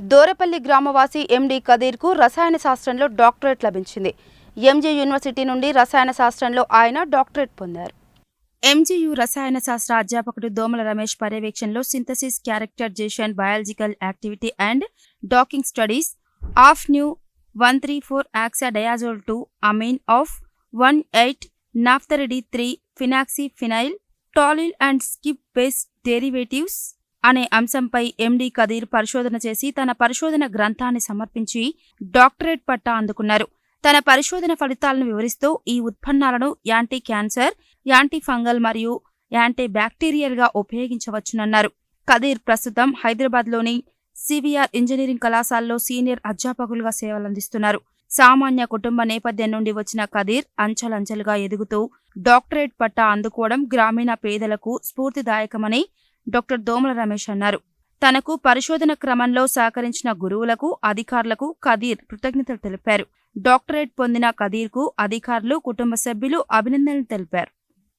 దోరపల్లి గ్రామవాసి ఎండి కదీర్కు రసాయన శాస్త్రంలో డాక్టరేట్ లభించింది. ఎంజీ యూనివర్సిటీ నుండి రసాయన శాస్త్రంలో ఆయన డాక్టరేట్ పొందారు. ఎంజీయు రసాయన శాస్త్ర అధ్యాపకుడు దోమల రమేష్ పర్యవేక్షణలో synthesis characterization biological activity and docking studies of new one three four oxa diazole two amine of one eight naphthyridine three phenoxy phenyl tolyl and Schiff based derivatives అనే అంశంపై ఎండి కదీర్ పరిశోధన చేసి తన పరిశోధన గ్రంథాన్ని సమర్పించి డాక్టరేట్ పట్టా అందుకున్నారు. తన పరిశోధన ఫలితాలను వివరిస్తూ ఈ ఉత్పన్నాలను యాంటీ క్యాన్సర్ యాంటీ ఫంగల్ మరియు యాంటీ బ్యాక్టీరియల్గా ఉపయోగించవచ్చునన్నారు. కదీర్ ప్రస్తుతం హైదరాబాద్లోని సివిఆర్ ఇంజనీరింగ్ కళాశాలలో సీనియర్ అధ్యాపకులుగా సేవలందిస్తున్నారు. సామాన్య కుటుంబ నేపథ్యం నుండి వచ్చిన కదీర్ అంచెలంచెలుగా ఎదుగుతూ డాక్టరేట్ పట్టా అందుకోవడం గ్రామీణ పేదలకు స్ఫూర్తిదాయకమని డాక్టర్ దోమల రమేష్ అన్నారు. తనకు పరిశోధన క్రమంలో సహకరించిన గురువులకు అధికారులకు కదీర్ కృతజ్ఞతలు తెలిపారు. డాక్టరేట్ పొందిన కదీర్కు అధికారులు కుటుంబ సభ్యులు అభినందనలు తెలిపారు.